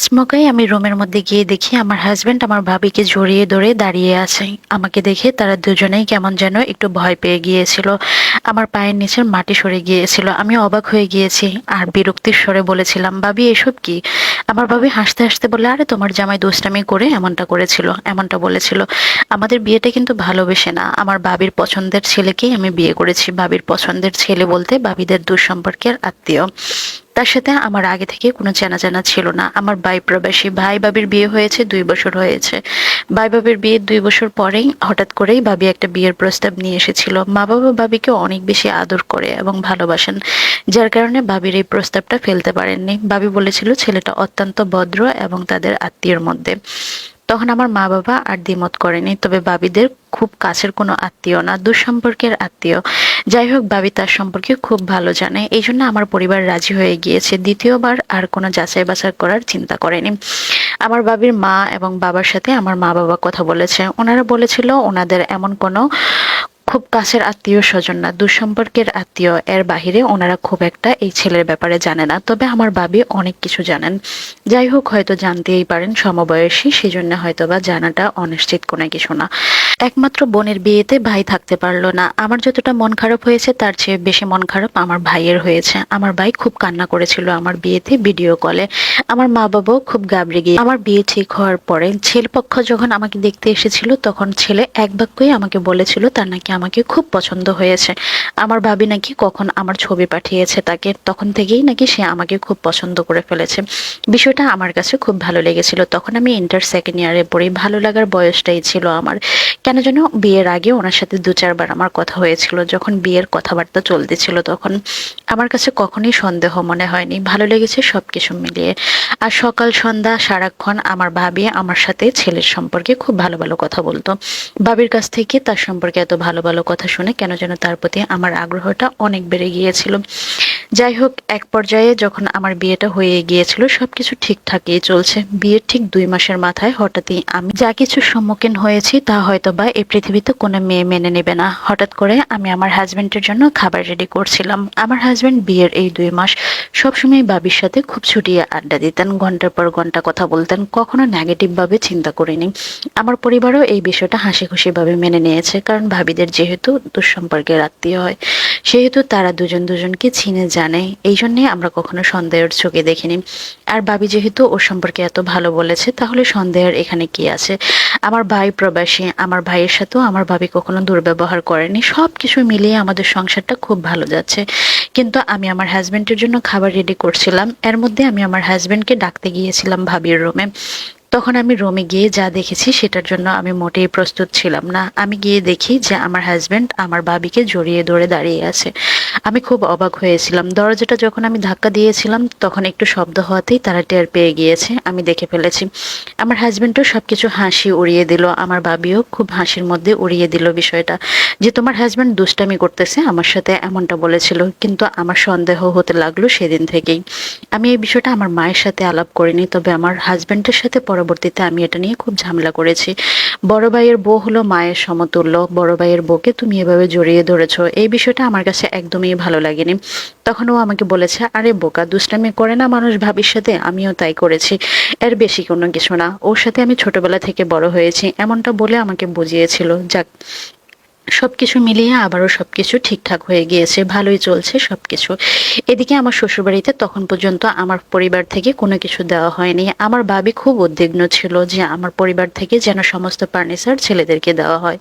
আচমকাই আমি রুমের মধ্যে গিয়ে দেখি আমার হাজব্যান্ড আমার ভাবিকে জড়িয়ে ধরে দাঁড়িয়ে আছে। আমাকে দেখে তারা দুজনেই কেমন যেন একটু ভয় পেয়ে গিয়েছিল। আমার পায়ের নিচের মাটি সরে গিয়েছিল। আমি অবাক হয়ে গিয়েছি আর বিরক্তির স্বরে বলেছিলাম, ভাবি, এসব কি? আমার ভাবি হাসতে হাসতে বলে আরে, তোমার জামাই দুষ্টামি করে এমনটা করেছিল, এমনটা বলেছিল। আমাদের বিয়েটা কিন্তু ভালোবেসে না। আমার বাবির পছন্দের ছেলেকেই আমি বিয়ে করেছি। বাবির পছন্দের ছেলে বলতে বাবিদের দূর সম্পর্কের আত্মীয়। তার সাথে আমার আগে থেকে কোনো চেনা জানা ছিল না। আমার ভাই প্রবাসী ভাই বাবির বিয়ে হয়েছে, দুই বছর হয়েছে। ভাই বাবির বিয়ে দুই বছর পরেই হঠাৎ করেই বাবি একটা বিয়ের প্রস্তাব নিয়ে এসেছিল। মা বাবা বাবিকে অনেক বেশি আদর করে এবং ভালোবাসেন, যার কারণে বাবির এই প্রস্তাবটা ফেলতে পারেননি। বাবি বলেছিল, ছেলেটা অত্যন্ত ভদ্র এবং তাদের আত্মীয়র মধ্যে। তখন আমার মা বাবা আর দ্বিমত করেনি, তবে বাবিদের খুব কাছের কোনো আত্মীয় না, দুঃসম্পর্কের আত্মীয়। যাই হোক, বাবি তার সম্পর্কে খুব ভালো জানে, এই জন্য আমার পরিবার রাজি হয়ে গিয়েছে, দ্বিতীয়বার আর কোনো যাচাই বাছাই করার চিন্তা করেনি। আমার বাবির মা এবং বাবার সাথে আমার মা বাবা কথা বলেছে, ওনারা বলেছিল ওনাদের এমন কোনো খুব কাছের আত্মীয় স্বজন না দুঃসম্পর্কের আত্মীয়, এর বাহিরে ওনারা খুব একটা এই ছেলের ব্যাপারে জানে না। তবে আমার বাবি অনেক কিছু জানেন। যাই হোক, হয়তো জানতেই পারেন সমবয়সী, সেজন্য হয়তো বা জানাটা অনিশ্চিত কোনো কিছু না। একমাত্র বোনের বিয়েতে ভাই থাকতে পারল না। আমার যতটা মন খারাপ হয়েছে, তার চেয়ে বেশি মন খারাপ আমার ভাইয়ের হয়েছে। আমার ভাই খুব কান্না করেছিল আমার বিয়েতে ভিডিও কলে। আমার মা বাবাও খুব গাবড়ে গিয়ে, আমার বিয়ে ঠিক হওয়ার পরে ছেলে পক্ষ যখন আমাকে দেখতে এসেছিল, তখন ছেলে এক বাক্যই আমাকে বলেছিল, তার নাকি আমাকে খুব পছন্দ হয়েছে। আমার ভাবি নাকি কখন আমার ছবি পাঠিয়েছে তাকে। তখন থেকেই নাকি সে আমাকে খুব পছন্দ করে ফেলেছে। বিষয়টা আমার কাছে খুব ভালো লেগেছিল। তখন আমি ইন্টার সেকেন্ড ইয়ারে পড়ি। ভালো লাগার বয়সটাই ছিল আমার। কেন যেন বিয়ের আগে ওনার সাথে দু চারবার আমার কথা হয়েছিল। যখন বিয়ের কথাবার্তা চলতেছিল তখন। আমার কাছে কখনোই সন্দেহ মনে হয়নি। ভালো লেগেছে সবকিছু মিলিয়ে। আর সকাল, সন্ধ্যা, সারাক্ষণ আমার ভাবি আমার সাথে ছেলের সম্পর্কে খুব ভালো ভালো কথা বলতো। ভাবির কাছ থেকে তার সম্পর্কে এত ভালো ভালো কথা শুনে কেন যেন তার প্রতি আমার আগ্রহটা অনেক বেড়ে গিয়েছিল। যাই হোক এক পর্যায়ে যখন আমার বিয়েটা হয়ে গিয়েছিল, সবকিছু ঠিকঠাকই চলছে। বিয়ের ঠিক দুই মাসের মাথায় হঠাৎই আমি যা কিছু সম্মুখীন হয়েছি, তা হয়তো বা এই পৃথিবীতে কোনো মেয়ে মেনে নেবে না। হঠাৎ করে আমি আমার হাজবেন্ডের জন্য খাবার রেডি করছিলাম। আমার হাজবেন্ড বিয়ের এই দুই মাস সবসময় বাবির সাথে খুব ছুটিয়ে আড্ডা দিতেন। ঘণ্টার পর ঘণ্টা কথা বলতেন, কখনো নেগেটিভভাবে চিন্তা করিনি। আমার পরিবারও এই বিষয়টা হাসি খুশি ভাবে মেনে নিয়েছে, কারণ ভাবিদের যেহেতু দুঃসম্পর্কের আত্মীয় হয়। সেহেতু তারা দুজন দুজনকে চিনে জানে। এই জন্যে আমরা কখনো সন্দেহের চোখে দেখিনি। আর বাবি যেহেতু ওর সম্পর্কে এত ভালো বলেছে, তাহলে সন্দেহের এখানে কি আছে? আমার ভাই প্রবাসী, আমার ভাইয়ের সাথেও আমার ভাবি কখনো দুর্ব্যবহার করেনি। সব কিছু মিলিয়ে আমাদের সংসারটা খুব ভালো যাচ্ছে। কিন্তু আমি আমার হাজব্যান্ডের জন্য খাবার রেডি করছিলাম। এর মধ্যে আমি আমার হাজব্যান্ডকে ডাকতে গিয়েছিলাম ভাবির রুমে তখন আমি রুমে গিয়ে যা দেখেছি সেটার জন্য আমি মোটেই প্রস্তুত ছিলাম না। আমি গিয়ে দেখি যে আমার হাজব্যান্ড আমার বাবিকে জড়িয়ে ধরে দাঁড়িয়ে আছে। আমি খুব অবাক হয়েছিলাম। দরজাটা যখন আমি ধাক্কা দিয়েছিলাম, তখন একটু শব্দ হওয়াতেই তারা টের পেয়ে গিয়েছে। আমি দেখে ফেলেছি, আমার হাজবেন্ডও সবকিছু হাসি উড়িয়ে দিল, আমার বাবিও খুব হাসির মধ্যে উড়িয়ে দিল বিষয়টা। যে তোমার হাজব্যান্ড দুষ্টামি করতেছে আমার সাথে এমনটা বলেছিল, কিন্তু আমার সন্দেহ হতে লাগল সেদিন থেকেই। আমি এই বিষয়টা আমার মায়ের সাথে আলাপ করিনি, তবে আমার হাজবেন্ডের সাথে পরবর্তীতে আমি এটা নিয়ে খুব ঝামেলা করেছি। বড় ভাইয়ের বউ হলো মায়ের সমতুল্য। বড় ভাইয়ের বউকে তুমি এভাবে জড়িয়ে ধরেছো। এই বিষয়টা আমার কাছে একদমই ভালো লাগেনি। তখন ও আমাকে বলেছে, আরে, বোকা দুষ্টামি করে না মানুষ ভাবির সাথে আমিও তাই করেছি। এর বেশি কোনো কিছু না। ওর সাথে আমি ছোটবেলা থেকে বড় হয়েছি। এমনটা বলে আমাকে বুঝিয়েছিল। যাক সবকিছু মিলিয়ে আবারও সবকিছু ঠিকঠাক হয়ে গিয়েছে, ভালোই চলছে সবকিছু। এদিকে আমার শ্বশুরবাড়িতে তখন পর্যন্ত আমার পরিবার থেকে কোনো কিছু দেওয়া হয়নি। আমার বাবি খুব উদ্বিগ্ন ছিল যে আমার পরিবার থেকে যেন সমস্ত ফার্নিচার ছেলেদেরকে দেওয়া হয়।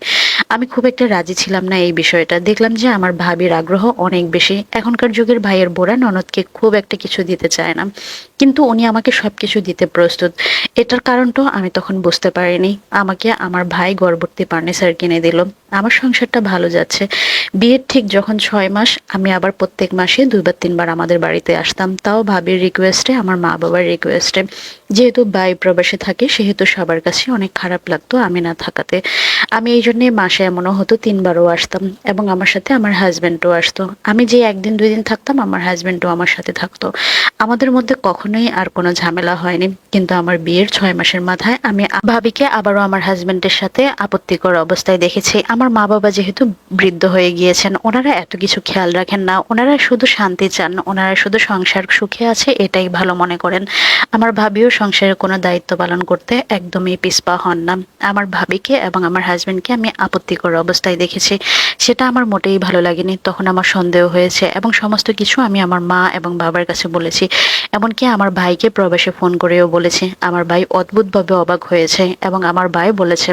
আমি খুব একটা রাজি ছিলাম না এই বিষয়টা। দেখলাম যে আমার ভাবির আগ্রহ অনেক বেশি। এখনকার যুগের ভাইয়ের বোরা ননদকে খুব একটা কিছু দিতে চায় না। কিন্তু উনি আমাকে সবকিছু দিতে প্রস্তুত। এটার কারণটাও আমি তখন বুঝতে পারিনি। আমাকে আমার ভাই গর্ভবর্তী ফার্নিচার কিনে দিল। আমার সংসারটা ভালো যাচ্ছে। বিয়ের ঠিক যখন ছয় মাস, আমি আবার প্রত্যেক মাসে দুইবার, তিনবার আমাদের বাড়িতে আসতাম। তাও ভাবির রিকোয়েস্টে আমার মা বাবার রিকোয়েস্টে যেহেতু বাই প্রবাসে থাকে, সেহেতু সবার কাছে অনেক খারাপ লাগতো আমি না থাকাতে। আমি এই জন্যে মাসে এমনও হতো, তিনবারও আসতাম এবং আমার সাথে আমার হাজব্যান্ডও আসতো। আমি যে একদিন, দুই দিন থাকতাম, আমার হাজব্যান্ডও আমার সাথে থাকতো। আমাদের মধ্যে কখনোই আর কোনো ঝামেলা হয়নি। কিন্তু আমার বিয়ের ছয় মাসের মাথায় আমি ভাবিকে আবারও আমার হাজব্যান্ডের সাথে আপত্তিকর অবস্থায় দেখেছি। আমার মা বাবা যেহেতু বৃদ্ধ হয়ে গিয়েছেন, ওনারা এত কিছু খেয়াল রাখেন না। ওনারা শুধু শান্তি চান, ওনারা শুধু সংসার সুখে আছে, এটাই ভালো মনে করেন। আমার ভাবিও সংসারের কোনো দায়িত্ব পালন করতে একদমই পিছপা হন না। আমার ভাবিকে এবং আমার হাজব্যান্ডকে আমি আপত্তিকর অবস্থায় দেখেছি। সেটা আমার মোটেই ভালো লাগেনি, তখন আমার সন্দেহ হয়েছে এবং সমস্ত কিছু আমি আমার মা এবং বাবার কাছে বলেছি। এমনকি আমার ভাইকে প্রবাসে ফোন করেও বলেছি। আমার ভাই অদ্ভুতভাবে অবাক হয়েছে এবং আমার ভাই বলেছে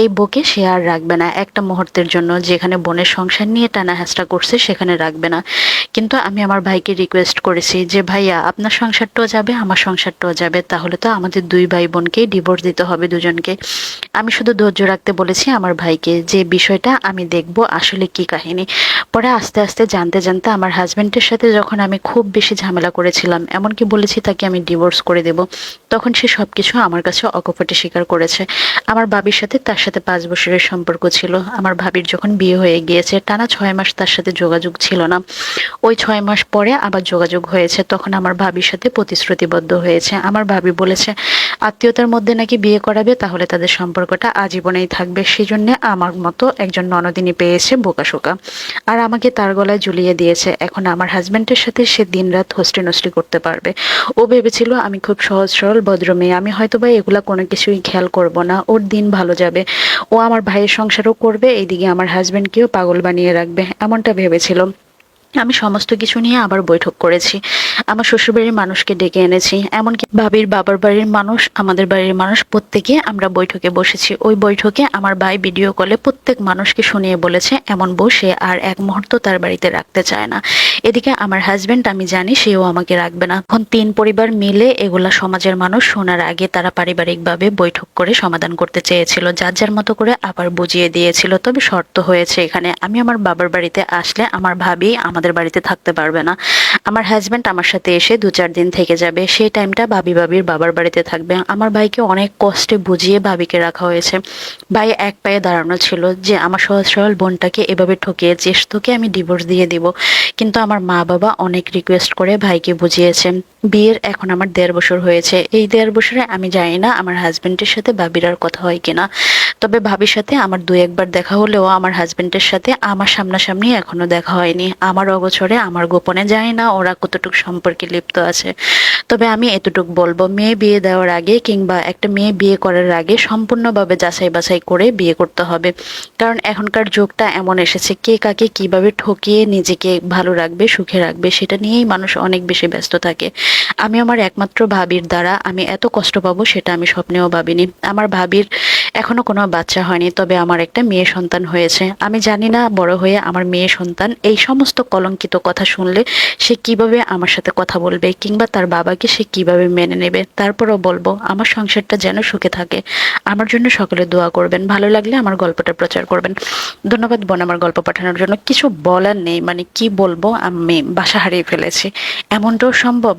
এই বউকে সে আর রাখবে না। একটা মুহূর্তের জন্য যেখানে বোনের সংসার নিয়ে টানা হেঁচড়া করছে, সেখানে রাখবে না। কিন্তু আমি আমার ভাইকে রিকোয়েস্ট করেছি যে, ভাইয়া, আপনার সংসারটাও যাবে, আমার সংসারটাও যাবে। তাহলে তো আমাদের দুই ভাই বোনকেই ডিভোর্স দিতে হবে দুজনকে। আমি শুধু ধৈর্য রাখতে বলেছি আমার ভাইকে যে, বিষয়টা আমি দেখব আসলে কি কাহিনী। পরে আস্তে আস্তে জানতে জানতে আমার হাজবেন্ডের সাথে যখন আমি খুব বেশি ঝামেলা করেছিলাম, এমনকি বলেছি তাকে আমি ডিভোর্স করে দেব, তখন সে সব কিছু আমার কাছে অকপটে স্বীকার করেছে। আমার বাবির সাথে তার সাথে পাঁচ বছরের সম্পর্ক ছিল। আমার ভাবির যখন বিয়ে হয়ে গিয়েছে, টানা ছয় মাস তার সাথে যোগাযোগ ছিল না। ওই ছয় মাস পরে আবার যোগাযোগ হয়েছে। তখন আমার ভাবির সাথে প্রতিশ্রুতিবদ্ধ হয়েছে। আমার ভাবি বলেছে আত্মীয়তার মধ্যে নাকি বিয়ে করাবে, তাহলে তাদের সম্পর্কটা আজীবনেই থাকবে। সেই জন্য আমার মতো একজন ননদিনী পেয়েছে বোকাশোকা আর আমাকে তার গলায় ঝুলিয়ে দিয়েছে। এখন আমার হাজব্যান্ডের সাথে সে দিনরাত হোস্টে নষ্টি করতে পারবে। ও ভেবেছিল, আমি খুব সহজ, সরল, ভদ্র মেয়ে। আমি হয়তো বা এগুলা কোনো কিছুই খেয়াল করব না। ওর দিন ভালো যাবে। ও আমার ভাইয়ের সংসারও করবে। এইদিকে আমার হাজব্যান্ডকেও পাগল বানিয়ে রাখবে। এমনটা ভেবেছিল। আমি সমস্ত কিছু নিয়ে আবার বৈঠক করেছি। আমার শ্বশুরবাড়ির মানুষকে ডেকে এনেছি। এমনকি ভাবির বাবার বাড়ির মানুষ, আমাদের বাড়ির মানুষ প্রত্যেকে আমরা বৈঠকে বসেছি। ওই বৈঠকে আমার ভাই ভিডিও কলে প্রত্যেক মানুষকে শুনিয়ে বলেছে, এমন বসে আর এক মুহূর্ত তার বাড়িতে রাখতে চায় না। এদিকে আমার হাজবেন্ড আমি জানি সেও আমাকে রাখবে না। এখন তিন পরিবার মিলে এগুলা সমাজের মানুষ শোনার আগে তারা পারিবারিকভাবে বৈঠক করে সমাধান করতে চেয়েছিল। যার যার মতো করে আবার বুঝিয়ে দিয়েছিল, তবে শর্ত হয়েছে এখানে। আমি আমার বাবার বাড়িতে আসলে আমার ভাবি আমাদের বাড়িতে থাকতে পারবে না। আমার হাজব্যান্ড আমার সাথে এসে দু চার দিন থেকে যাবে। সেই টাইমটা ভাবি ভাবির বাবার বাড়িতে থাকবে। আমার ভাইকে অনেক কষ্টে বুঝিয়ে ভাবিকে রাখা হয়েছে। ভাই এক পায়ে দাঁড়ানো ছিল যে, আমার সহজ সরল বোনটাকে এভাবে ঠকিয়েছিস, তোকে আমি ডিভোর্স দিয়ে দিব। কিন্তু আমার মা বাবা অনেক রিকোয়েস্ট করে ভাইকে বুঝিয়েছে। বিয়ের এখন আমার দেড় বছর হয়েছে। এই দেড় বছরে আমি জানি না আমার হাজব্যান্ডের সাথে ভাবির আর কথা হয় কিনা। তবে ভাবির সাথে আমার দু একবার দেখা হলেও আমার হাজবেন্ডের সাথে আমার সামনাসামনি এখনও দেখা হয়নি। আমার অগোচরে আমার গোপনে জানি না, ওরা কতটুকু সম্পর্কে লিপ্ত আছে। তবে আমি এতটুকু বলব, মেয়ে বিয়ে দেওয়ার আগে কিংবা একটা মেয়ে বিয়ে করার আগে সম্পূর্ণভাবে যাচাই বাছাই করে বিয়ে করতে হবে। কারণ এখনকার যুগটা এমন এসেছে, কে কাকে কীভাবে ঠকিয়ে নিজেকে ভালো রাখবে, সুখে রাখবে, সেটা নিয়েই মানুষ অনেক বেশি ব্যস্ত থাকে। আমি আমার একমাত্র ভাবির দ্বারা আমি এত কষ্ট পাবো সেটা আমি স্বপ্নেও ভাবিনি। আমার ভাবির এখনও কোনো বাচ্চা হয়নি, তবে আমার একটা মেয়ে সন্তান হয়েছে। আমি জানি না বড় হয়ে আমার মেয়ে সন্তান এই সমস্ত কলঙ্কিত কথা শুনলে সে কীভাবে আমার সাথে কথা বলবে, কিংবা তার বাবাকে সে কীভাবে মেনে নেবে, তারপরও বলব, আমার সংসারটা যেন সুখে থাকে। আমার জন্য সকলে দোয়া করবেন, ভালো লাগলে আমার গল্পটা প্রচার করবেন। ধন্যবাদ বোন, আমার গল্প পাঠানোর জন্য। কিছু বলার নেই মানে কি বলব, আমি বাসা হারিয়ে ফেলেছি। এমনটাও সম্ভব?